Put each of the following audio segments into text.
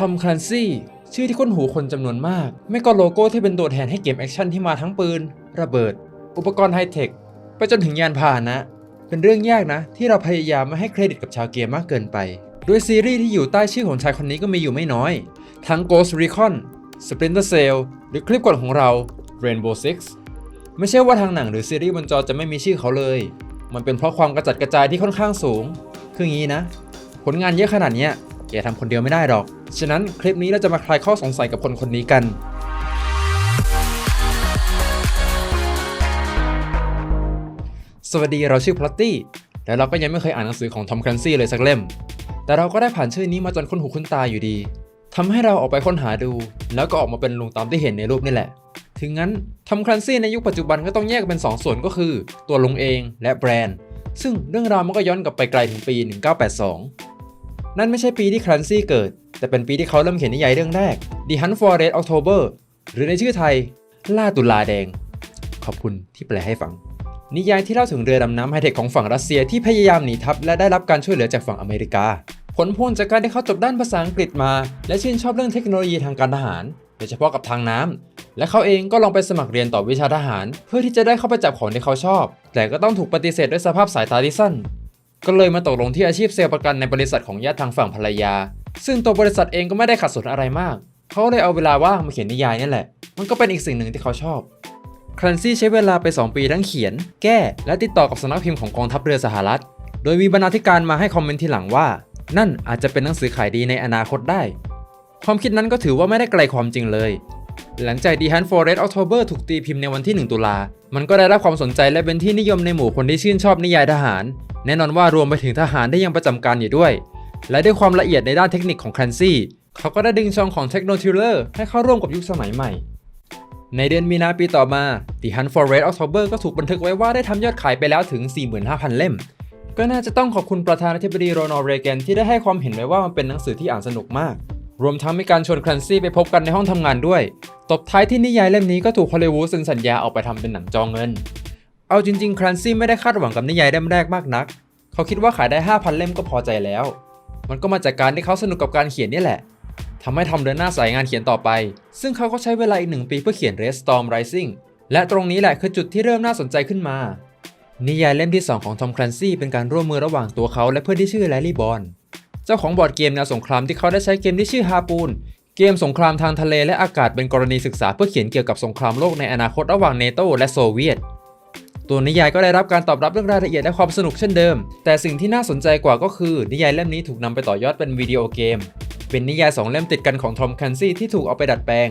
ทอมคลันซี่ชื่อที่คุ้นหูคนจำนวนมาก ไม่ก็โลโก้ที่เป็นตัวแทนให้เกมแอคชั่นที่มาทั้งปืน ระเบิด อุปกรณ์ไฮเทค ไปจนถึงยานพาหนะ เป็นเรื่องยากนะ ที่เราพยายามไม่ให้เครดิตกับชาวเกมมากเกินไปด้วยซีรีส์ที่อยู่ใต้ชื่อของชายคนนี้ก็มีอยู่ไม่น้อย ทั้ง Ghost Recon Splinter Cell หรือคลิปก่อนของเรา Rainbow Six ไม่ใช่ว่าทางหนังหรือซีรีส์บนจอจะไม่มีชื่อเขาเลย มันเป็นเพราะความกระจัดกระจายที่ค่อนข้างสูง คืออย่างนี้นะ ผลงานเยอะขนาดนี้ยแกทำคนเดียวไม่ได้หรอก ฉะนั้นคลิปนี้เราจะมาคลายข้อสงสัยกับคนคนนี้กัน สวัสดีเราชื่อพลัตตี้แล้วเราก็ยังไม่เคยอ่านหนังสือของทอมครันซี่เลยสักเล่ม แต่เราก็ได้ผ่านชื่อนี้มาจนคุ้นหูคุ้นตาอยู่ดีทำให้เราออกไปค้นหาดู แล้วก็ออกมาเป็นลุงตามที่เห็นในรูปนี่แหละ ถึงงั้นทอมครันซี่ในยุคปัจจุบันก็ต้องแยกเป็น 2 ส่วนก็คือ ตัวลุงเองและแบรนด์ ซึ่งเรื่องราวมันก็ย้อนกลับไปไกลถึงปี 1982 นั่นไม่ใช่ปีที่ครันซี่เกิด แต่เป็นปีที่เขาเริ่มเขียนนิยายเรื่องแรก The Hunt for Red October หรือในชื่อไทย ล่าตุลาแดง ขอบคุณที่แปลให้ฟัง นิยายที่เล่าถึงเรือดำน้ำไฮเทคของฝั่งรัสเซียที่พยายามหนีทัพและได้รับการช่วยเหลือจากฝั่งอเมริกา ผลพวงจากการที่เขาจบด้านภาษาอังกฤษมา และชื่นชอบเรื่องเทคโนโลยีทางการทหาร โดยเฉพาะกับทางน้ำและเขาเองก็ลองไปสมัครเรียนต่อวิชาทหาร เพื่อที่จะได้เข้าไปจับของที่เขาชอบ แต่ก็ต้องถูกปฏิเสธด้วยสภาพสายตาที่สั้นก็เลยมาตกลงที่อาชีพเซลล์ประกันในบริษัทของญาติทางฝั่งภรรยา ซึ่งตัวบริษัทเองก็ไม่ได้ขัดสนอะไรมาก เขาเลยเอาเวลาว่างมาเขียนนิยายนี่แหละ มันก็เป็นอีกสิ่งหนึ่งที่เขาชอบครันซี่ใช้เวลาไป 2 ปีทั้งเขียน แก้ และติดต่อกับสำนักพิมพ์ของกองทัพเรือสหรัฐ โดยมีบรรณาธิการมาให้คอมเมนต์ทีหลังว่า นั่นอาจจะเป็นหนังสือขายดีในอนาคตได้ ความคิดนั้นก็ถือว่าไม่ได้ไกลความจริงเลย หลังจาก The Hunt for Red October ถูกตีพิมพ์ในวันที่ 1 ตุลา มันก็ได้รับความสนใจและเป็นที่นิยมในหมู่คนที่ชื่นชอบนิยายทหาร แน่นอนว่ารวมไปถึงทหารที่ยังประจำการอยู่ด้วย และด้วยความละเอียดในด้านเทคนิคของครันซี่เขาก็ได้ดึงชองของเทคโนทิลเลอร์ให้เข้าร่วมกับยุคสมัยใหม่ ในเดือนมีนาปีต่อมา The Hunt for Red October ก็ถูกบันทึกไว้ว่าได้ทำยอดขายไปแล้วถึง 45,000 เล่ม ก็น่าจะต้องขอบคุณประธานาธิบดีโรนัลเรแกนที่ได้ให้ความเห็นไว้ว่ามันเป็นหนังสือที่อ่านสนุกมาก รวมทั้งมีการชวนครันซี่ไปพบกันในห้องทำงานด้วย ตบท้ายที่นิยายเล่มนี้ก็ถูกฮอลลีวูดเซ็นสัญญาออกไปทำเป็นหนังจองเงิน เอาจริงๆครันซี่ไม่ได้คาดหวังกับนิยายเล่มแรกมากนัก เขาคิดว่าขายได้ 5,000 เล่มก็พอใจแล้ว มันก็มาจากการที่เขาสนุกกับการเขียนนี่แหละทำให้ทอมเดินหน้าสายงานเขียนต่อไป ซึ่งเขาก็ใช้เวลาอีกหนึ่งปีเพื่อเขียน Red Storm Rising และตรงนี้แหละคือจุดที่เริ่มน่าสนใจขึ้นมา นิยายเล่มที่ 2 ของทอมครันซี่เป็นการร่วมมือระหว่างตัวเขาและเพื่อนที่ชื่อแลลี่บอนเจ้าของบอร์ดเกมแนวสงครามที่เขาได้ใช้เกมที่ชื่อฮาปูนเกมสงครามทางทะเลและอากาศเป็นกรณีศึกษาเพื่อเขียนเกี่ยวกับสงครามโลกในอนาคตระหว่างเนโตและโซเวียต ตัวนิยายก็ได้รับการตอบรับเรื่องรายละเอียดและความสนุกเช่นเดิม แต่สิ่งที่น่าสนใจกว่าก็คือ นิยายเล่มนี้ถูกนำไปต่อยอดเป็นวิดีโอเกม เป็นนิยาย 2 เล่มติดกันของทอมคันซี่ที่ถูกเอาไปดัดแปลง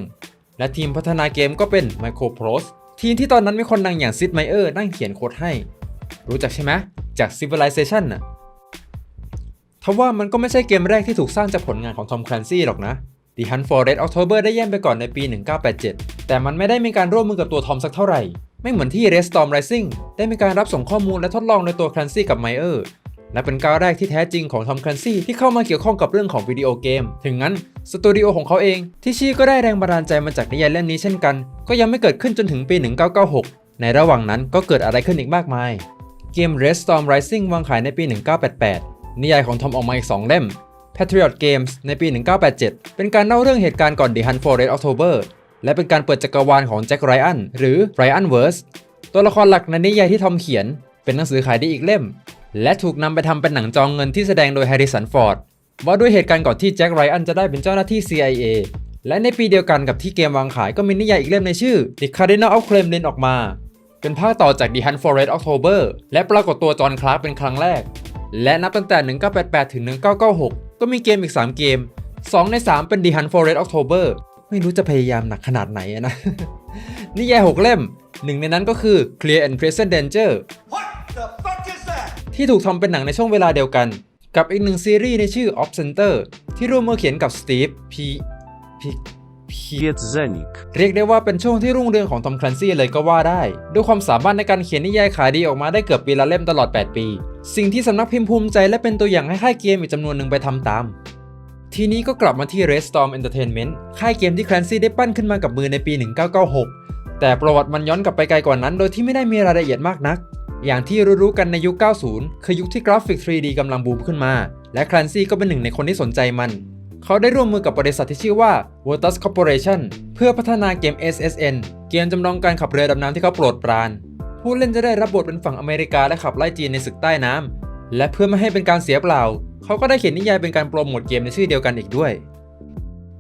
และทีมพัฒนาเกมก็เป็น Microprose ทีมที่ตอนนั้นมีคนดังอย่างซิดไมเออร์นั่งเขียนโค้ดให้ รู้จักใช่ไหมจาก Civilization น่ะทว่ามันก็ไม่ใช่เกมแรกที่ถูกสร้างจากผลงานของทอมครันซี่หรอกนะ The Hunt for Red October ได้แย่งไปก่อนในปี 1987 แต่มันไม่ได้มีการร่วมมือกับตัวทอมสักเท่าไหร่ ไม่เหมือนที่ Red Storm Rising ได้มีการรับส่งข้อมูลและทดลองโดยตัวครันซี่กับไมเออร์และเป็นก้าวแรกที่แท้จริงของทอมครันซี่ที่เข้ามาเกี่ยวข้องกับเรื่องของวิดีโอเกม ถึงงั้นสตูดิโอของเขาเองที่ชี่ก็ได้แรงบันดาลใจมาจากนิยายเล่มนี้เช่นกัน ก็ยังไม่เกิดขึ้นจนถึงปี 1996 ในระหว่างนั้นก็เกิดอะไรขึ้นอีกมากมาย เกม Red Storm Rising วางขายในปี 1988 นิยายของทอมออกมาอีก 2 เล่ม Patriot Games ในปี 1987 เป็นการเล่าเรื่องเหตุการณ์ก่อน The Hunt for Red October และเป็นการเปิดจักรวาลของแจ็คไรอันหรือ Ryan Verse ตัวละครหลักในนิยายที่ทอมเขียน เป็นหนังสือขายได้อีกเล่ม และถูกนำไปทำเป็นหนังจองเงินที่แสดงโดยแฮร์ริสันฟอร์ดว่าด้วยเหตุการณ์ก่อนที่แจ็คไรอันจะได้เป็นเจ้าหน้าที่ CIA และในปีเดียวกันกับที่เกมวางขายก็มีนิยายอีกเล่มในชื่อ The Cardinal of Kremlin ออกมา เป็นภาคต่อจาก The Hunt for Red October และปรากฏตัวจอห์นคลาร์กเป็นครั้งแรก และนับตั้งแต่ 1988 ถึง 1996 ก็มีเกมอีก 3 เกม 2 ใน 3 เป็น The Hunt for Red October ไม่รู้จะพยายามหนักขนาดไหนอะนะ นิยาย6เล่ม หนึ่งในนั้นก็คือ Clear and Present Danger What the fuck is that? ที่ถูกทำเป็นหนังในช่วงเวลาเดียวกัน กับอีกหนึ่งซีรีส์ในชื่อ Off Center ที่ร่วมมือเขียนกับ Steve P P P Pietzenik. เรียกได้ว่าเป็นช่วงที่รุ่งเรืองของทอมคลันซี่เลยก็ว่าได้ ด้วยความสามารถในการเขียนนิยายขายดีออกมาได้เกือบปีละเล่มตลอด 8 ปี สิ่งที่สำนักพิมพ์ภูมิใจและเป็นตัวอย่างให้ค่ายเกมอีกจำนวนหนึ่งไปทำตาม ทีนี้ก็กลับมาที่ Red Storm Entertainment ค่ายเกมที่คลนซี่ได้ปั้นขึ้นมากับมือในปี 1996 แต่ประวัติมันย้อนกลับไปไกลกว่านั้น โดยที่ไม่ได้มีรายละเอียดมากนัก อย่างที่รู้ๆกันในยุค 90 คือยุคที่กราฟิก 3D กำลังบูมขึ้นมา และคลนซี่ก็เป็นหนึ่งในคนที่สนใจมัน เขาได้ร่วมมือกับบริษัทที่ชื่อว่า Virtus Corporation เพื่อพัฒนาเกม SSN เกมจำลองการขับเรือดำน้ำที่เขาโปรดปราน ผู้เล่นจะได้รับบทเป็นฝั่งอเมริกาและขับไล่จีนในศึกใต้น้ำและเพื่อไม่ให้เป็นการเสียเปล่า เขาก็ได้เขียนนิยายเป็นการโปรโมทเกมในชื่อเดียวกันอีกด้วย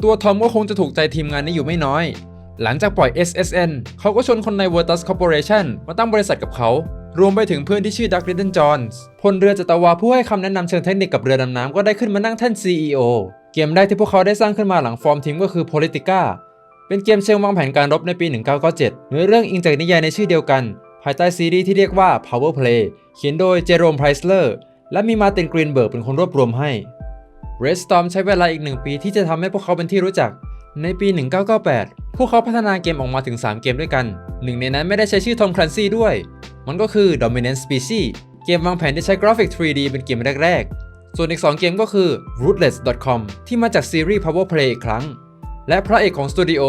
ตัวทอมก็คงจะถูกใจทีมงานนี้อยู่ไม่น้อย หลังจากปล่อย SSN เขาก็ชวนคนใน Virtus Corporation มาตั้งบริษัทกับเขา รวมไปถึงเพื่อนที่ชื่อดักลิ t เ l นจอห์นส์พลเรือจัตวาผู้ให้คำแนะนำเชิงเทคนิคกับเรือดำน้ำก็ได้ขึ้นมานั่งแท่น CEO เกมแรกที่พวกเขาได้สร้างขึ้นมาหลังฟอร์มทีมก็คือ Politica เป็นเกมเชิงวางแผนการรบในปี 1997เนื้อเรื่องอิงจากนิยายในชื่อเดียวกัน ภายใต้ซีรีส์ที่เรียกว่า Power Play เขียนโดยเจโรมไพรสเลอร์ และมีมาตินกรีนเบิร์กเป็นคนรวบรวมให้ Redstorm ใช้เวลาอีกหนึ่งปีที่จะทำให้พวกเขาเป็นที่รู้จัก ในปี 1998 พวกเขาพัฒนาเกมออกมาถึง 3 เกมด้วยกัน หนึ่งในนั้นไม่ได้ใช้ชื่อทอมคลันซี่ด้วย มันก็คือ Dominant Species เกมวางแผนที่ใช้กราฟิก 3D เป็นเกมแรก ๆ ส่วนอีก 2 เกมก็คือ Rootless.com ที่มาจากซีรีส์ Power Play อีกครั้ง และพระเอกของสตูดิโอ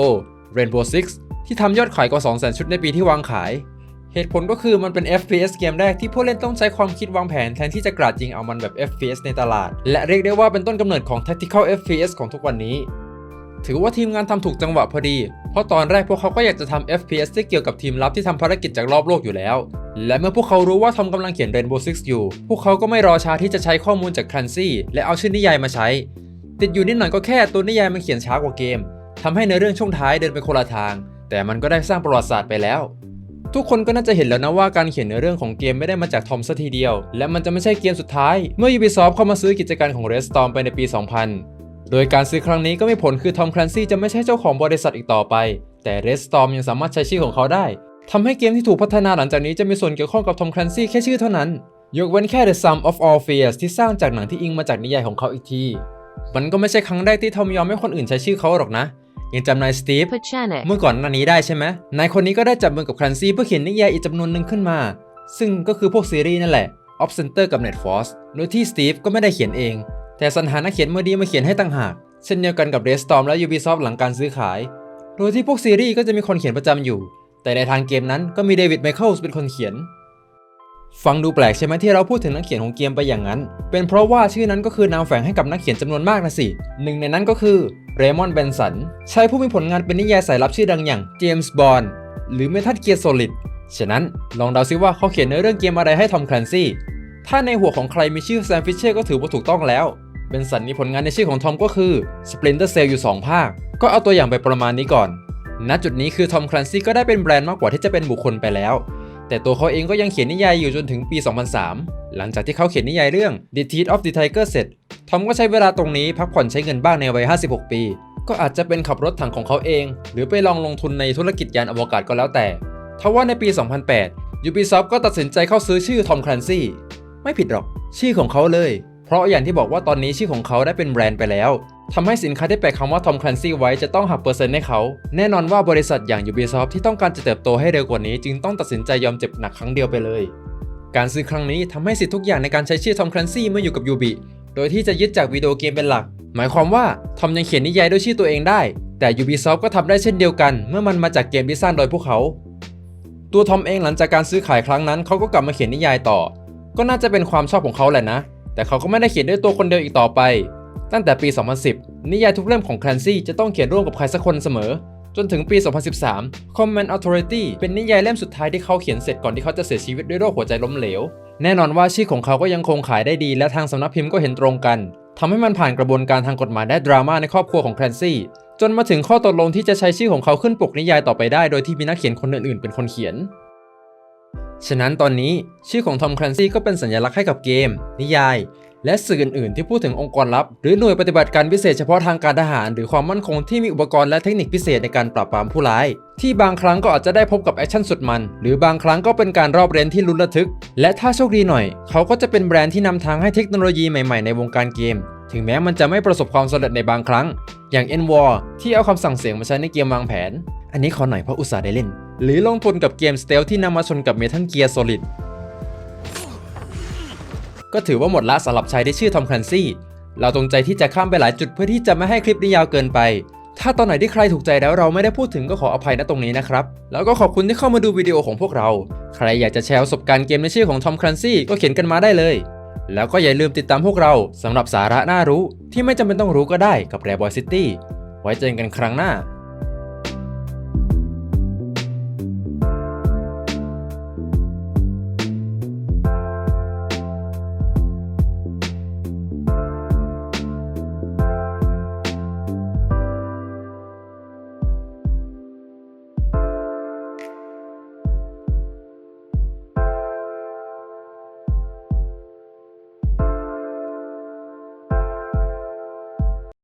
Rainbow Six ที่ทำยอดขายกว่า 200,000 ชุดในปีที่วางขาย เหตุผลก็คือมันเป็น FPS เกมแรกที่ผู้เล่นต้องใช้ความคิดวางแผนแทนที่จะกราดยิงเอามันแบบ FPS ในตลาด และเรียกได้ว่าเป็นต้นกำเนิดของ Tactical FPS ของทุกวันนี้ ถือว่าทีมงานทำถูกจังหวะพอดี เพราะตอนแรกพวกเขาก็อยากจะทำ FPS ที่เกี่ยวกับทีมลับที่ทำภารกิจจากรอบโลกอยู่แล้ว และเมื่อพวกเขารู้ว่าทอมกำลังเขียน Rainbow Six อยู่ พวกเขาก็ไม่รอช้าที่จะใช้ข้อมูลจาก Clancy และเอาชื่อนิยายมาใช้ ติดอยู่นิดหน่อยก็แค่ตัวนิยายมันเขียนช้ากว่าเกมทำให้ในเรื่องช่วงท้ายเดินไปคนละทาง แต่มันก็ได้สร้างประวัติศาสตร์ไปแล้ว ทุกคนก็น่าจะเห็นแล้วนะว่าการเขียนเนื้อเรื่องของเกมไม่ได้มาจากทอมซะทีเดียว และมันจะไม่ใช่เกมสุดท้าย เมื่อ Ubisoft เข้ามาซื้อกิจการของ Redstorm ไปในปี 2000 โดยการซื้อครั้งนี้ก็มีผลคือทอมคลันซี่จะไม่ใช่เจ้าของบริษัทอีกต่อไป แต่ Redstorm ยังสามารถใช้ชื่อของเขาได้ทำให้เกมที่ถูกพัฒนาหลังจากนี้จะมีส่วนเกี่ยวข้องกับทอมคลันซี่แค่ชื่อเท่านั้น ยกเว้นแค่ The Sum of All Fears ที่สร้างจากหนังที่อิงมาจากนิยายของเขาอีกที มันก็ไม่ใช่ครั้งแรกที่ทอมยอมให้คนอื่นใช้ชื่อเขาหรอกนะ ยังจำนายสตีฟ Pachanic. เมื่อก่อนหน้านี้ได้ใช่ไหมนายคนนี้ก็ได้จับมือกับคลันซี่เพื่อเขียนนิยายอีกจำนวนหนึ่งขึ้นมา ซึ่งก็คือพวกซีรีส์นั่นแหละ Off Center กับ Net Force โดยที่สตีฟก็ไม่ได้เขียนเอง แต่สรรหานักเขียนมือดีมาเขียนให้ต่างหาก เช่นเดียวกันกับ Redstorm และ Ubisoft หลังการซื้อขาย โดยที่พวกซีรีส์ก็จะมีคนเขียนประจำอยู่ แต่ในทางเกมนั้นก็มีเดวิดไมเคิลส์เป็นคนเขียน ฟังดูแปลกใช่ไหมที่เราพูดถึงนักเขียนของเกมไปอย่างนั้น เป็นเพราะว่าชื่อนั้นก็คือนามแฝงให้กับนักเขียนจำนวนมากนะสิ หนึ่งในนั้นก็คือเรมอนเบนสันใช้ผู้มีผลงานเป็นนิยายสายลับชื่อดังอย่างเจมส์บอนด์หรือเมทัลเกียร์โซลิดฉะนั้นลองเดาซิว่าเขาเขียนในอเรื่องเกมอะไรให้ทอมคลันซี่ถ้าในหัวของใครมีชื่อแซมฟิชเชอร์ก็ถือว่าถูกต้องแล้วเบนสันมีผลงานในชื่อของทอมก็คือ Splinter Cell อยู่ 2 ภาค ก็เอาตัวอย่างไปประมาณนี้ก่อนณจุดนี้คือทอมคลันซี่ก็ได้เป็นแบรนด์มากกว่าที่จะเป็นบุคคลไปแล้ว แต่ตัวเขาเองก็ยังเขียนนิยายอยู่จนถึงปี 2003 หลังจากที่เขาเขียนนิยายเรื่อง The Teeth of the Tiger เสร็จ ทอมก็ใช้เวลาตรงนี้พักผ่อนใช้เงินบ้างในวัย 56 ปี ก็อาจจะเป็นขับรถถังของเขาเอง หรือไปลองลงทุนในธุรกิจยานอวกาศก็แล้วแต่ ทว่าในปี 2008 Ubisoft ก็ตัดสินใจเข้าซื้อชื่อทอมคลันซี่ ไม่ผิดหรอก ชื่อของเขาเลย เพราะอย่างที่บอกว่าตอนนี้ชื่อของเขาได้เป็นแบรนด์ไปแล้ว ทำให้สินค้าที่แปะคำว่าทอมคลันซี่ไว้จะต้องหักเปอร์เซ็นต์ให้เขา แน่นอนว่าบริษัทอย่าง Ubisoft ที่ต้องการจะเติบโตให้เร็วกว่านี้ จึงต้องตัดสินใจยอมเจ็บหนักครั้งเดียวไปเลย การซื้อครั้งนี้ทำให้สิทธิ์ทุกอย่างในการใช้ชื่อทอมคลันซี่มาอยู่กับยูบิโดยที่จะยึดจากวิดีโอเกมเป็นหลัก หมายความว่าทอมยังเขียนนิยายด้วยชื่อตัวเองได้ แต่ Ubisoft ก็ทำได้เช่นเดียวกัน เมื่อมันมาจากเกมที่สร้างโดยพวกเขา ตัวทอมเองหลังจากการซื้อขายครั้งนั้นเขาก็กลับมาเขียนนิยายต่อ ก็น่าจะเป็นความชอบของเขาแหละนะ แต่เขาก็ไม่ได้เขียนด้วยตัวคนเดียวอีกต่อไป ตั้งแต่ปี 2010 นิยายทุกเล่มของคลนซี่จะต้องเขียนร่วมกับใครสักคนเสมอ จนถึงปี 2013 Command Authority เป็นนิยายเล่มสุดท้ายที่เขาเขียนเสร็จก่อนที่เขาจะเสียชีวิตด้วยโรคหัวใจล้มเหลว แน่นอนว่าชื่อของเขาก็ยังคงขายได้ดี และทางสำนักพิมพ์ก็เห็นตรงกันทำให้มันผ่านกระบวนการทางกฎหมายและดราม่าในครอบครัวของแคลนซี่จนมาถึงข้อตกลงที่จะใช้ชื่อของเขาขึ้นปกนิยายต่อไปได้ โดยที่มีนักเขียนคนอื่นๆ เป็นคนเขียน ฉะนั้นตอนนี้ชื่อของทอมคลนซี่ก็เป็นสัญลักษณ์ให้กับเกม นิยาย และสื่ออื่นๆที่พูดถึงองค์กรลับ หรือหน่วยปฏิบัติการพิเศษเฉพาะทางการทหาร หรือความมั่นคงที่มีอุปกรณ์และเทคนิคพิเศษในการปราบปรามผู้ร้าย ที่บางครั้งก็อาจจะได้พบกับแอคชั่นสุดมัน หรือบางครั้งก็เป็นการรอบเรนที่ลุ้นระทึก และถ้าโชคดีหน่อย เขาก็จะเป็นแบรนด์ที่นำทางให้เทคโนโลยีใหม่ๆในวงการเกม ถึงแม้มันจะไม่ประสบความสำเร็จในบางครั้ง อย่าง n w a r ที่เอาคำสั่งเสียงมาใช้ในเกมวางแผน อันนี้ขอหน่อยเพราะอุตส่าห์ได้เล่น หรือลงทุนกับเกมสเตลที่นำมาชนกับ Metal Gear Solid ก็็ถือว่าหมดละสำหรับชายที่ชื่อทอมคลันซี่เราตรงใจที่จะข้ามไปหลายจุดเพื่อที่จะไม่ให้คลิปนี้ยาวเกินไป ถ้าตอนไหนที่ใครถูกใจแล้วเราไม่ได้พูดถึงก็ขออภัยณตรงนี้นะครับ แล้วก็ขอบคุณที่เข้ามาดูวิดีโอของพวกเรา ใครอยากจะแชร์ประสบการณ์เกมในชื่อของทอมคลันซี่ก็เขียนกันมาได้เลย แล้วก็อย่าลืมติดตามพวกเราสำหรับสาระน่ารู้ที่ไม่จำเป็นต้องรู้ก็ได้กับ r a r e Boy City ไว้เจอกันครั้งหน้า